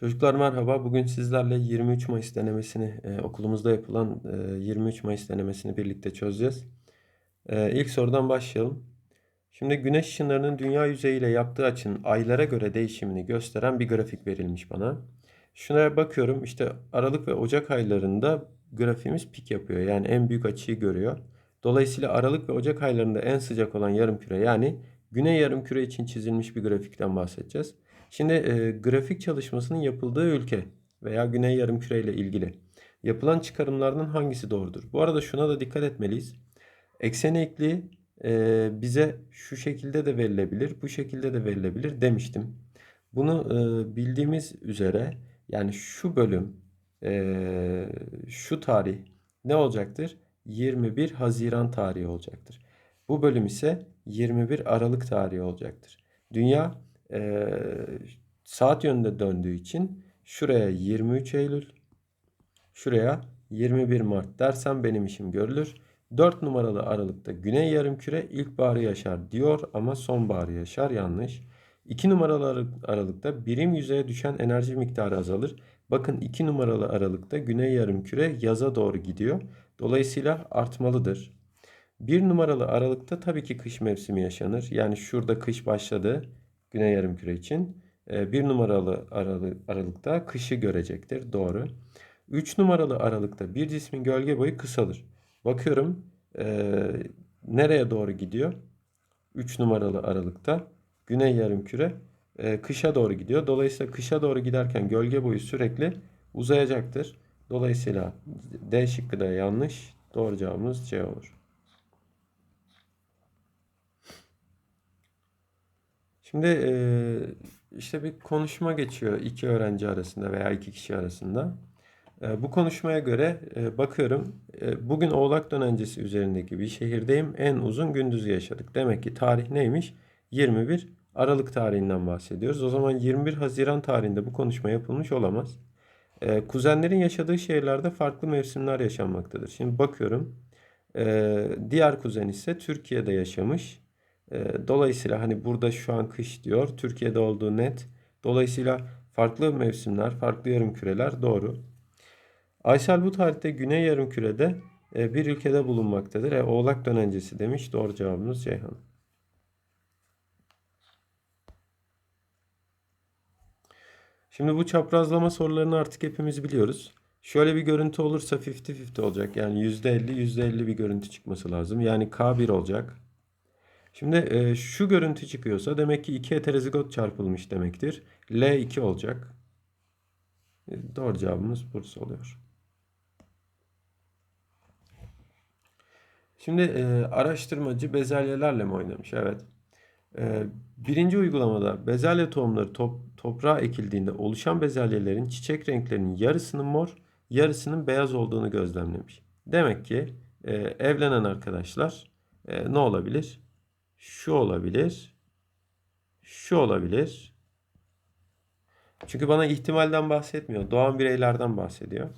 Çocuklar merhaba. Bugün sizlerle 23 Mayıs denemesini, e, okulumuzda yapılan e, 23 Mayıs denemesini birlikte çözeceğiz. E, ilk sorudan başlayalım. Şimdi güneş ışınlarının dünya yüzeyiyle yaptığı açının aylara göre değişimini gösteren bir grafik verilmiş bana. Şuna bakıyorum işte Aralık ve Ocak aylarında grafiğimiz pik yapıyor. Yani en büyük açıyı görüyor. Dolayısıyla Aralık ve Ocak aylarında en sıcak olan yarımküre yani Güney yarımküre için çizilmiş bir grafikten bahsedeceğiz. Şimdi e, grafik çalışmasının yapıldığı ülke veya Güney Yarımküre ile ilgili yapılan çıkarımlardan hangisi doğrudur? Bu arada şuna da dikkat etmeliyiz. Eksen eğikliği e, bize şu şekilde de verilebilir, bu şekilde de verilebilir demiştim. Bunu e, bildiğimiz üzere yani şu bölüm, e, şu tarih ne olacaktır? 21 Haziran tarihi olacaktır. Bu bölüm ise 21 Aralık tarihi olacaktır. Dünya e, saat yönünde döndüğü için şuraya 23 Eylül, şuraya 21 Mart dersem benim işim görülür. 4 numaralı aralıkta Güney Yarımküre ilkbaharı yaşar diyor ama sonbaharı yaşar yanlış. 2 numaralı aralıkta birim yüzeye düşen enerji miktarı azalır. Bakın 2 numaralı aralıkta Güney Yarımküre yaza doğru gidiyor. Dolayısıyla artmalıdır. 1 numaralı aralıkta tabii ki kış mevsimi yaşanır. Yani şurada kış başladı. Güney Yarımküre için. 1 ee, numaralı aralıkta kışı görecektir. Doğru. 3 numaralı aralıkta bir cismin gölge boyu kısalır. Bakıyorum ee, nereye doğru gidiyor? 3 numaralı aralıkta Güney Yarımküre e, kışa doğru gidiyor. Dolayısıyla kışa doğru giderken gölge boyu sürekli uzayacaktır. Dolayısıyla D şıkkı da yanlış. Doğru cevabımız C olur. Şimdi işte bir konuşma geçiyor iki öğrenci arasında veya iki kişi arasında. Bu konuşmaya göre bakıyorum bugün Oğlak Dönencesi üzerindeki bir şehirdeyim en uzun gündüzü yaşadık. Demek ki tarih neymiş? 21 Aralık tarihinden bahsediyoruz. O zaman 21 Haziran tarihinde bu konuşma yapılmış olamaz. Kuzenlerin yaşadığı şehirlerde farklı mevsimler yaşanmaktadır. Şimdi bakıyorum diğer kuzen ise Türkiye'de yaşamış. Ee, dolayısıyla hani burada şu an kış diyor. Türkiye'de olduğu net. Dolayısıyla farklı mevsimler, farklı yarım küreler doğru. Aysel bu tarihte Güney yarım kürede e, bir ülkede bulunmaktadır. E, Oğlak dönencesi demiş. Doğru cevabımız Ceyhan. Şimdi bu çaprazlama sorularını artık hepimiz biliyoruz. Şöyle bir görüntü olursa 50-50 olacak. Yani %50, %50 bir görüntü çıkması lazım. Yani K1 olacak. Şimdi e, şu görüntü çıkıyorsa demek ki 2 heterozigot çarpılmış demektir. L2 olacak. E, doğru cevabımız burası oluyor. Şimdi e, araştırmacı bezelyelerle mi oynamış? Evet. E, birinci uygulamada bezelye tohumları top, toprağa ekildiğinde oluşan bezelyelerin çiçek renklerinin yarısının mor, yarısının beyaz olduğunu gözlemlemiş. Demek ki e, evlenen arkadaşlar e, ne olabilir? Şu olabilir. Şu olabilir. Çünkü bana ihtimalden bahsetmiyor. Doğan bireylerden bahsediyor.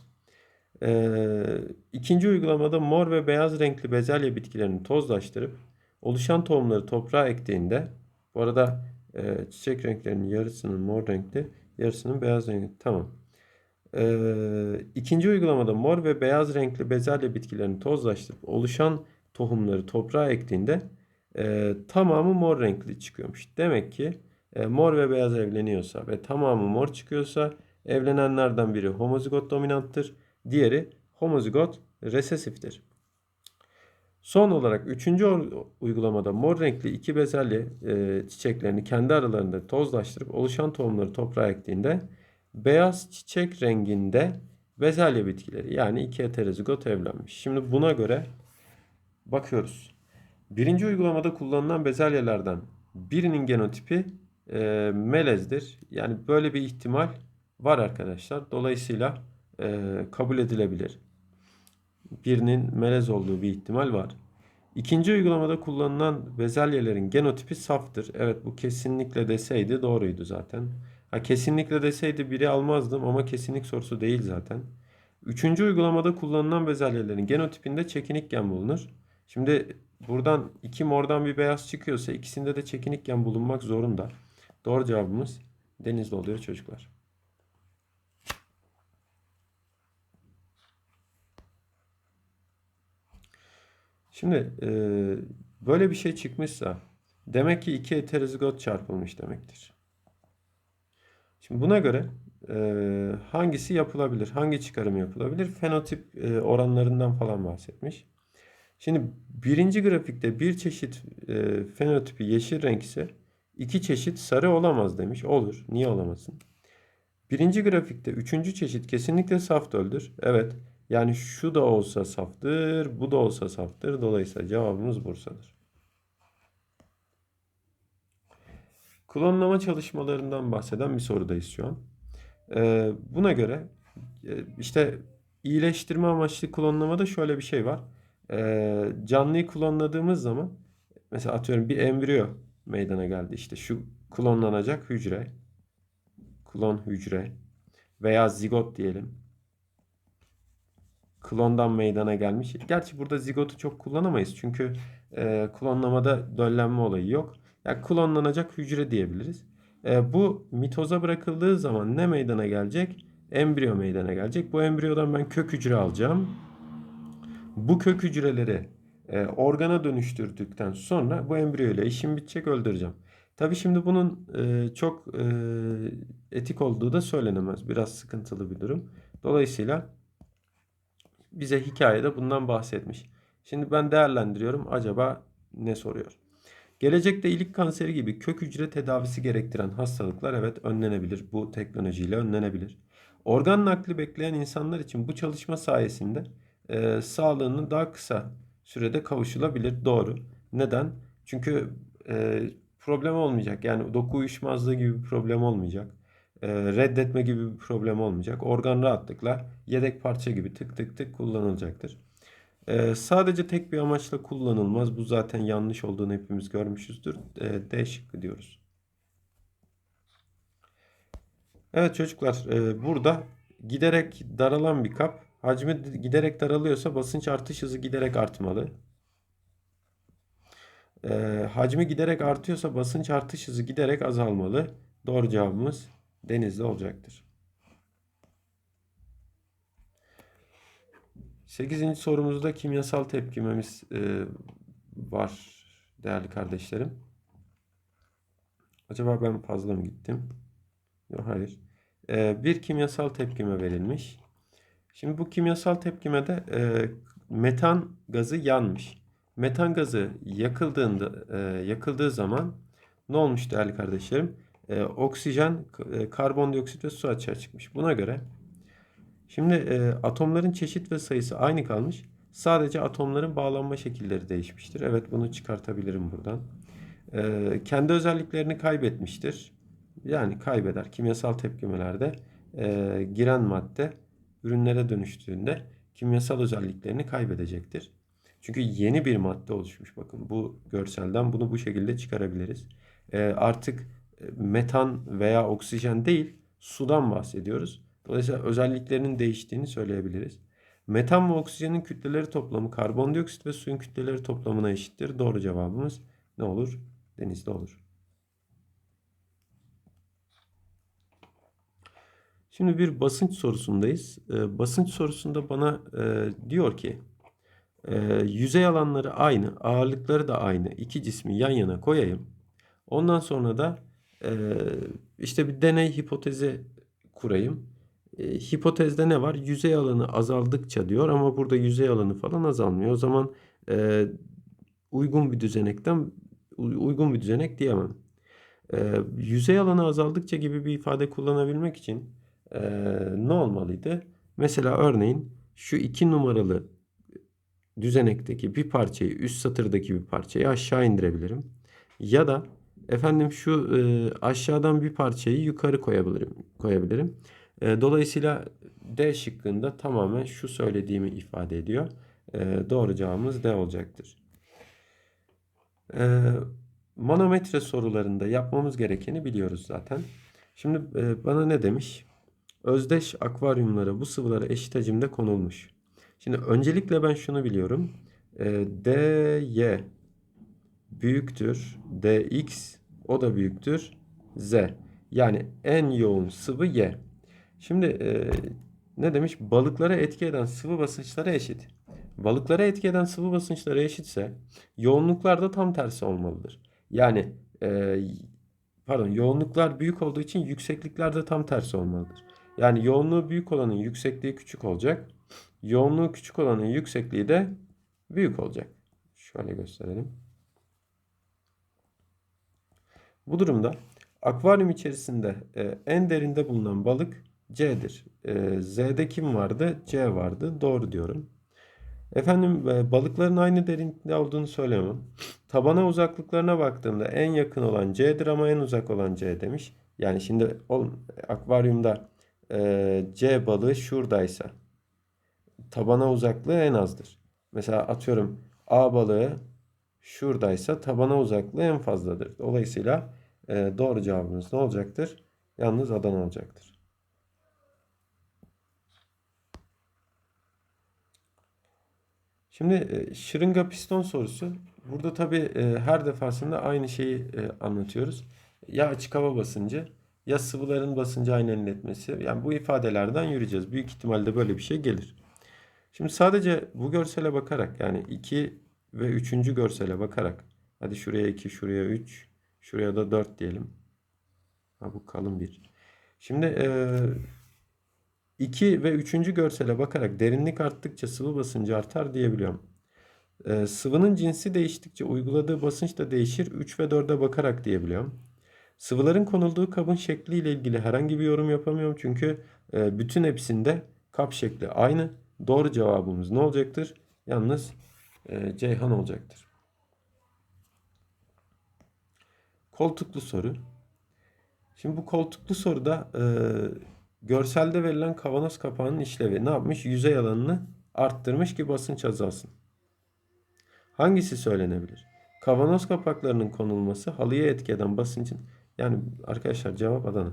Ee, ikinci uygulamada mor ve beyaz renkli bezelye bitkilerini tozlaştırıp oluşan tohumları toprağa ektiğinde bu arada e, çiçek renklerinin yarısının mor renkli yarısının beyaz renkli. Tamam. Ee, ikinci uygulamada mor ve beyaz renkli bezelye bitkilerini tozlaştırıp oluşan tohumları toprağa ektiğinde e, tamamı mor renkli çıkıyormuş. Demek ki e, mor ve beyaz evleniyorsa ve tamamı mor çıkıyorsa evlenenlerden biri homozigot dominanttır. Diğeri homozigot resesiftir. Son olarak üçüncü uygulamada mor renkli iki bezelye e, çiçeklerini kendi aralarında tozlaştırıp oluşan tohumları toprağa ektiğinde beyaz çiçek renginde bezelye bitkileri yani iki heterozigot evlenmiş. Şimdi buna göre bakıyoruz. Birinci uygulamada kullanılan bezelyelerden birinin genotipi e, melezdir. Yani böyle bir ihtimal var arkadaşlar. Dolayısıyla e, kabul edilebilir. Birinin melez olduğu bir ihtimal var. İkinci uygulamada kullanılan bezelyelerin genotipi saftır. Evet bu kesinlikle deseydi doğruydu zaten. Ha, kesinlikle deseydi biri almazdım ama kesinlik sorusu değil zaten. Üçüncü uygulamada kullanılan bezelyelerin genotipinde çekinik gen bulunur. Şimdi buradan iki mordan bir beyaz çıkıyorsa ikisinde de çekinikken bulunmak zorunda. Doğru cevabımız denizli oluyor çocuklar. Şimdi e, böyle bir şey çıkmışsa demek ki iki heterozigot çarpılmış demektir. Şimdi buna göre e, hangisi yapılabilir? Hangi çıkarım yapılabilir? Fenotip e, oranlarından falan bahsetmiş. Şimdi birinci grafikte bir çeşit e, fenotipi yeşil renk ise iki çeşit sarı olamaz demiş. Olur. Niye olamasın? Birinci grafikte üçüncü çeşit kesinlikle saf döldür. Evet. Yani şu da olsa saftır, bu da olsa saftır. Dolayısıyla cevabımız Bursa'dır. Klonlama çalışmalarından bahseden bir sorudayız şu an. Ee, buna göre e, işte iyileştirme amaçlı klonlamada şöyle bir şey var. Ee, canlıyı klonladığımız zaman mesela atıyorum bir embriyo meydana geldi. İşte şu klonlanacak hücre, klon hücre veya zigot diyelim. Klondan meydana gelmiş. Gerçi burada zigotu çok kullanamayız. Çünkü e, klonlamada döllenme olayı yok. Yani klonlanacak hücre diyebiliriz. E, bu mitoza bırakıldığı zaman ne meydana gelecek? Embriyo meydana gelecek. Bu embriyodan ben kök hücre alacağım. Bu kök hücreleri e, organa dönüştürdükten sonra bu embriyo ile işim bitecek öldüreceğim. Tabi şimdi bunun e, çok e, etik olduğu da söylenemez. Biraz sıkıntılı bir durum. Dolayısıyla bize hikayede bundan bahsetmiş. Şimdi ben değerlendiriyorum. Acaba ne soruyor? Gelecekte ilik kanseri gibi kök hücre tedavisi gerektiren hastalıklar evet önlenebilir. Bu teknolojiyle önlenebilir. Organ nakli bekleyen insanlar için bu çalışma sayesinde e, sağlığının daha kısa sürede kavuşulabilir. Doğru. Neden? Çünkü e, problem olmayacak. Yani doku uyuşmazlığı gibi bir problem olmayacak. E, reddetme gibi bir problem olmayacak. Organ rahatlıkla yedek parça gibi tık tık tık kullanılacaktır. Ee, sadece tek bir amaçla kullanılmaz. Bu zaten yanlış olduğunu hepimiz görmüşüzdür. Ee, D şıkkı diyoruz. Evet çocuklar e, burada giderek daralan bir kap. Hacmi giderek daralıyorsa basınç artış hızı giderek artmalı. E, hacmi giderek artıyorsa basınç artış hızı giderek azalmalı. Doğru cevabımız denizde olacaktır. 8. sorumuzda kimyasal tepkimemiz e, var değerli kardeşlerim. Acaba ben fazla mı gittim? Yok hayır. E, bir kimyasal tepkime verilmiş. Şimdi bu kimyasal tepkimede e, metan gazı yanmış. Metan gazı yakıldığında e, yakıldığı zaman ne olmuş değerli kardeşlerim? E, oksijen, e, karbondioksit ve su açığa çıkmış. Buna göre Şimdi e, atomların çeşit ve sayısı aynı kalmış. Sadece atomların bağlanma şekilleri değişmiştir. Evet bunu çıkartabilirim buradan. E, kendi özelliklerini kaybetmiştir. Yani kaybeder. Kimyasal tepkimelerde e, giren madde ürünlere dönüştüğünde kimyasal özelliklerini kaybedecektir. Çünkü yeni bir madde oluşmuş. Bakın bu görselden bunu bu şekilde çıkarabiliriz. E, artık metan veya oksijen değil sudan bahsediyoruz. Dolayısıyla özelliklerinin değiştiğini söyleyebiliriz. Metan ve oksijenin kütleleri toplamı karbondioksit ve suyun kütleleri toplamına eşittir. Doğru cevabımız ne olur? Denizde olur. Şimdi bir basınç sorusundayız. E, basınç sorusunda bana e, diyor ki e, yüzey alanları aynı, ağırlıkları da aynı. İki cismi yan yana koyayım. Ondan sonra da e, işte bir deney hipotezi kurayım e, hipotezde ne var? Yüzey alanı azaldıkça diyor ama burada yüzey alanı falan azalmıyor. O zaman e, uygun bir düzenekten uygun bir düzenek diyemem. E, yüzey alanı azaldıkça gibi bir ifade kullanabilmek için e, ne olmalıydı? Mesela örneğin şu iki numaralı düzenekteki bir parçayı üst satırdaki bir parçayı aşağı indirebilirim. Ya da efendim şu e, aşağıdan bir parçayı yukarı koyabilirim. koyabilirim. E, dolayısıyla D şıkkında tamamen şu söylediğimi ifade ediyor. E, doğru cevabımız D olacaktır. E, manometre sorularında yapmamız gerekeni biliyoruz zaten. Şimdi bana ne demiş? Özdeş akvaryumlara bu sıvılara eşit hacimde konulmuş. Şimdi öncelikle ben şunu biliyorum. dy büyüktür dx o da büyüktür z. Yani en yoğun sıvı y. Şimdi e, ne demiş? Balıklara etki eden sıvı basınçları eşit. Balıklara etki eden sıvı basınçları eşitse yoğunluklar da tam tersi olmalıdır. Yani e, pardon yoğunluklar büyük olduğu için yükseklikler de tam tersi olmalıdır. Yani yoğunluğu büyük olanın yüksekliği küçük olacak. Yoğunluğu küçük olanın yüksekliği de büyük olacak. Şöyle gösterelim. Bu durumda akvaryum içerisinde e, en derinde bulunan balık C'dir. E, Z'de kim vardı? C vardı. Doğru diyorum. Efendim e, balıkların aynı derinlikte olduğunu söyleyemem. Tabana uzaklıklarına baktığımda en yakın olan C'dir ama en uzak olan C demiş. Yani şimdi o akvaryumda e, C balığı şuradaysa tabana uzaklığı en azdır. Mesela atıyorum A balığı şuradaysa tabana uzaklığı en fazladır. Dolayısıyla e, doğru cevabımız ne olacaktır? Yalnız Adana olacaktır. Şimdi e, şırınga piston sorusu. Burada tabii e, her defasında aynı şeyi e, anlatıyoruz. Ya açık hava basıncı ya sıvıların basıncı aynen iletmesi. Yani bu ifadelerden yürüyeceğiz. Büyük ihtimalle böyle bir şey gelir. Şimdi sadece bu görsele bakarak yani 2 ve 3. görsele bakarak hadi şuraya 2, şuraya 3, şuraya da 4 diyelim. Ha, bu kalın bir. Şimdi e, 2 ve 3. görsele bakarak derinlik arttıkça sıvı basıncı artar diyebiliyorum. E, sıvının cinsi değiştikçe uyguladığı basınç da değişir. 3 ve 4'e bakarak diyebiliyorum. Sıvıların konulduğu kabın şekliyle ilgili herhangi bir yorum yapamıyorum. Çünkü e, bütün hepsinde kap şekli aynı. Doğru cevabımız ne olacaktır? Yalnız e, Ceyhan olacaktır. Koltuklu soru. Şimdi bu koltuklu soruda e, görselde verilen kavanoz kapağının işlevi ne yapmış? Yüzey alanını arttırmış ki basınç azalsın. Hangisi söylenebilir? Kavanoz kapaklarının konulması halıya etki eden basıncın yani arkadaşlar cevap Adana.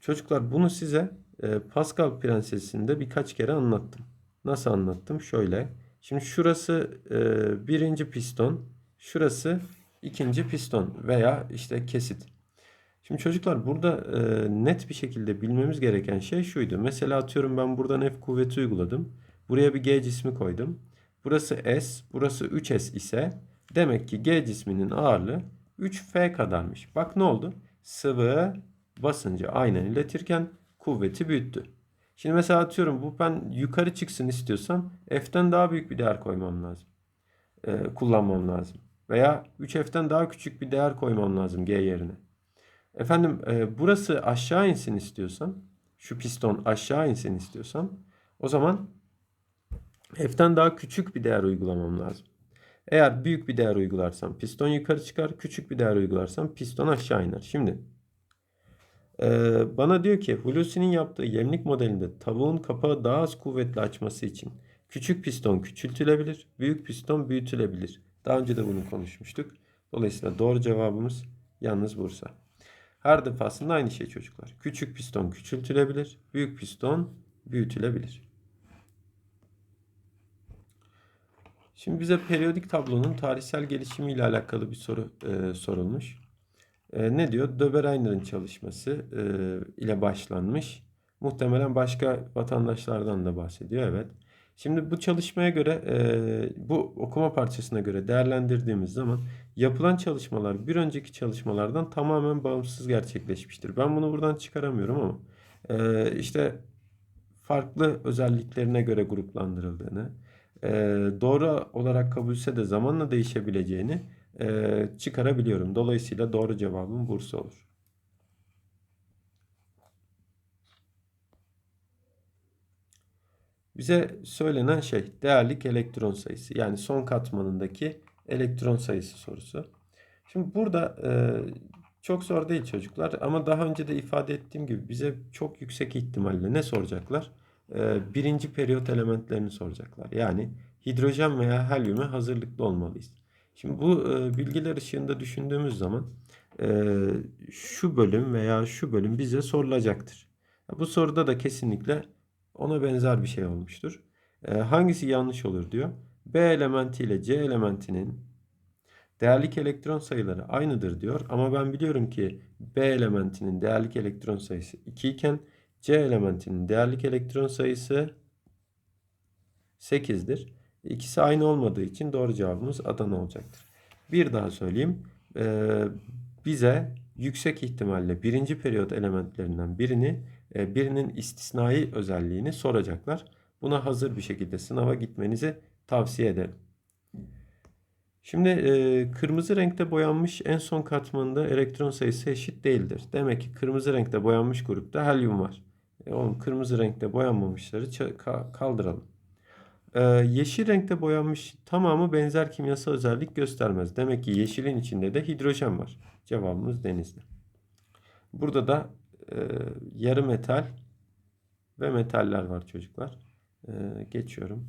Çocuklar bunu size e, Pascal prensesinde birkaç kere anlattım. Nasıl anlattım? Şöyle. Şimdi şurası e, birinci piston. Şurası ikinci piston veya işte kesit. Şimdi çocuklar burada e, net bir şekilde bilmemiz gereken şey şuydu. Mesela atıyorum ben buradan F kuvveti uyguladım. Buraya bir G cismi koydum. Burası S, burası 3S ise demek ki G cisminin ağırlığı 3F kadarmış. Bak ne oldu? Sıvı basıncı aynen iletirken kuvveti büyüttü. Şimdi mesela atıyorum bu ben yukarı çıksın istiyorsam F'ten daha büyük bir değer koymam lazım. Ee, kullanmam lazım. Veya 3F'ten daha küçük bir değer koymam lazım G yerine. Efendim e, burası aşağı insin istiyorsam şu piston aşağı insin istiyorsam o zaman F'ten daha küçük bir değer uygulamam lazım. Eğer büyük bir değer uygularsam piston yukarı çıkar. Küçük bir değer uygularsam piston aşağı iner. Şimdi ee, bana diyor ki Hulusi'nin yaptığı yemlik modelinde tavuğun kapağı daha az kuvvetli açması için küçük piston küçültülebilir, büyük piston büyütülebilir. Daha önce de bunu konuşmuştuk. Dolayısıyla doğru cevabımız yalnız Bursa. Her defasında aynı şey çocuklar. Küçük piston küçültülebilir, büyük piston büyütülebilir. Şimdi bize periyodik tablonun tarihsel gelişimi ile alakalı bir soru e, sorulmuş. E, ne diyor? Döberainer'in çalışması e, ile başlanmış. Muhtemelen başka vatandaşlardan da bahsediyor. Evet. Şimdi bu çalışmaya göre e, bu okuma parçasına göre değerlendirdiğimiz zaman yapılan çalışmalar bir önceki çalışmalardan tamamen bağımsız gerçekleşmiştir. Ben bunu buradan çıkaramıyorum ama e, işte farklı özelliklerine göre gruplandırıldığını, doğru olarak kabulse de zamanla değişebileceğini çıkarabiliyorum. Dolayısıyla doğru cevabım Bursa olur. Bize söylenen şey değerlik elektron sayısı. Yani son katmanındaki elektron sayısı sorusu. Şimdi burada çok zor değil çocuklar ama daha önce de ifade ettiğim gibi bize çok yüksek ihtimalle ne soracaklar? E, birinci periyot elementlerini soracaklar. Yani hidrojen veya helyume hazırlıklı olmalıyız. Şimdi bu e, bilgiler ışığında düşündüğümüz zaman e, şu bölüm veya şu bölüm bize sorulacaktır. Bu soruda da kesinlikle ona benzer bir şey olmuştur. Hangisi yanlış olur diyor. B elementi ile C elementinin değerlik elektron sayıları aynıdır diyor. Ama ben biliyorum ki B elementinin değerlik elektron sayısı 2 iken C elementinin değerlik elektron sayısı 8'dir. İkisi aynı olmadığı için doğru cevabımız Adana olacaktır. Bir daha söyleyeyim. Ee, bize yüksek ihtimalle birinci periyot elementlerinden birini, e, birinin istisnai özelliğini soracaklar. Buna hazır bir şekilde sınava gitmenizi tavsiye ederim. Şimdi e, kırmızı renkte boyanmış en son katmanında elektron sayısı eşit değildir. Demek ki kırmızı renkte boyanmış grupta helyum var. E, oğlum kırmızı renkte boyanmamışları kaldıralım. E, yeşil renkte boyanmış tamamı benzer kimyasal özellik göstermez. Demek ki yeşilin içinde de hidrojen var. Cevabımız denizli. Burada da e, yarı metal ve metaller var çocuklar. E, geçiyorum.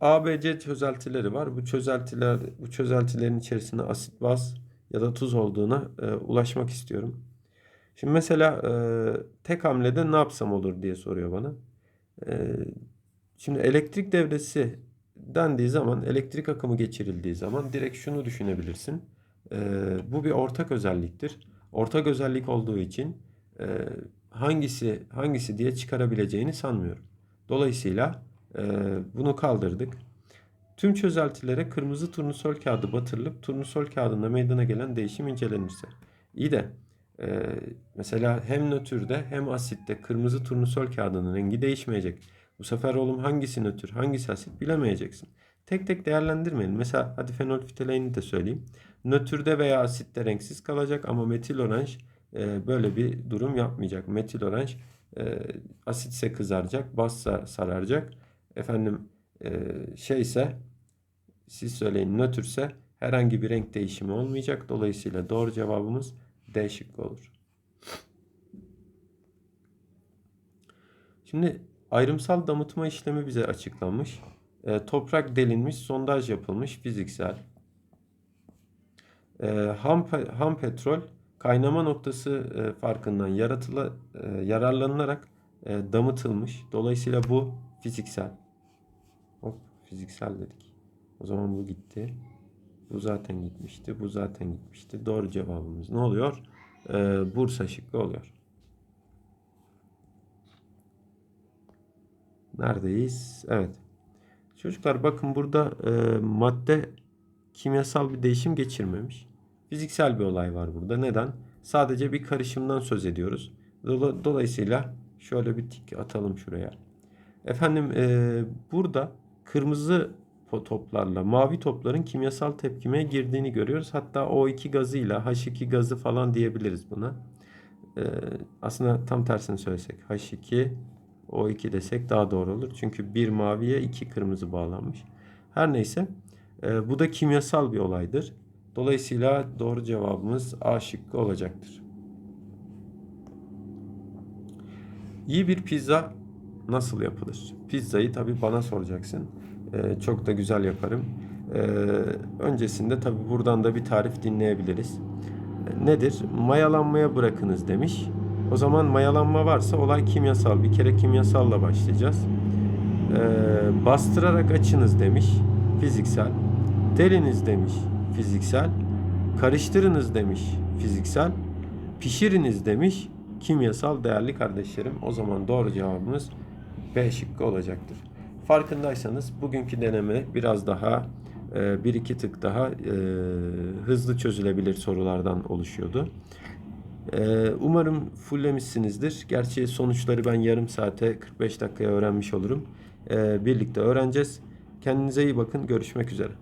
ABC çözeltileri var. Bu çözeltiler bu çözeltilerin içerisinde asit, baz ya da tuz olduğuna e, ulaşmak istiyorum. Şimdi mesela e, tek hamlede ne yapsam olur diye soruyor bana. E, şimdi elektrik devresi dendiği zaman, elektrik akımı geçirildiği zaman direkt şunu düşünebilirsin. E, bu bir ortak özelliktir. Ortak özellik olduğu için e, hangisi hangisi diye çıkarabileceğini sanmıyorum. Dolayısıyla e, bunu kaldırdık. Tüm çözeltilere kırmızı turnusol kağıdı batırılıp turnusol kağıdında meydana gelen değişim incelenirse. İyi de e, mesela hem nötrde hem asitte kırmızı turnusol kağıdının rengi değişmeyecek. Bu sefer oğlum hangisi nötr hangisi asit bilemeyeceksin. Tek tek değerlendirmeyin. Mesela hadi fenolfitaleini de söyleyeyim. Nötrde veya asitte renksiz kalacak ama metil oranj e, böyle bir durum yapmayacak. Metil oranj e, asitse kızaracak, bazsa sararacak. Efendim e, şeyse siz söyleyin nötrse herhangi bir renk değişimi olmayacak. Dolayısıyla doğru cevabımız D şıkkı olur. Şimdi ayrımsal damıtma işlemi bize açıklanmış. E, toprak delinmiş, sondaj yapılmış fiziksel. E, ham, ham petrol kaynama noktası e, farkından yaratıla, e, yararlanılarak e, damıtılmış. Dolayısıyla bu fiziksel. Hop fiziksel dedik. O zaman bu gitti. Bu zaten gitmişti. Bu zaten gitmişti. Doğru cevabımız ne oluyor? Ee, Bursa şıkkı oluyor. Neredeyiz? Evet. Çocuklar bakın burada e, madde kimyasal bir değişim geçirmemiş. Fiziksel bir olay var burada. Neden? Sadece bir karışımdan söz ediyoruz. Dola- Dolayısıyla şöyle bir tik atalım şuraya. Efendim e, burada kırmızı toplarla mavi topların kimyasal tepkimeye girdiğini görüyoruz. Hatta O2 gazıyla H2 gazı falan diyebiliriz buna. E, aslında tam tersini söylesek H2 O2 desek daha doğru olur. Çünkü bir maviye iki kırmızı bağlanmış. Her neyse e, bu da kimyasal bir olaydır. Dolayısıyla doğru cevabımız A şıkkı olacaktır. İyi bir pizza nasıl yapılır? Pizzayı tabii bana soracaksın. Ee, çok da güzel yaparım. Ee, öncesinde tabii buradan da bir tarif dinleyebiliriz. Ee, nedir? Mayalanmaya bırakınız demiş. O zaman mayalanma varsa olay kimyasal. Bir kere kimyasalla başlayacağız. Ee, bastırarak açınız demiş. Fiziksel. Deliniz demiş. Fiziksel. Karıştırınız demiş. Fiziksel. Pişiriniz demiş. Kimyasal değerli kardeşlerim. O zaman doğru cevabımız B şıkkı olacaktır. Farkındaysanız bugünkü deneme biraz daha e, bir iki tık daha e, hızlı çözülebilir sorulardan oluşuyordu. E, umarım fullemişsinizdir. Gerçi sonuçları ben yarım saate 45 dakikaya öğrenmiş olurum. Birlikte öğreneceğiz. Kendinize iyi bakın. Görüşmek üzere.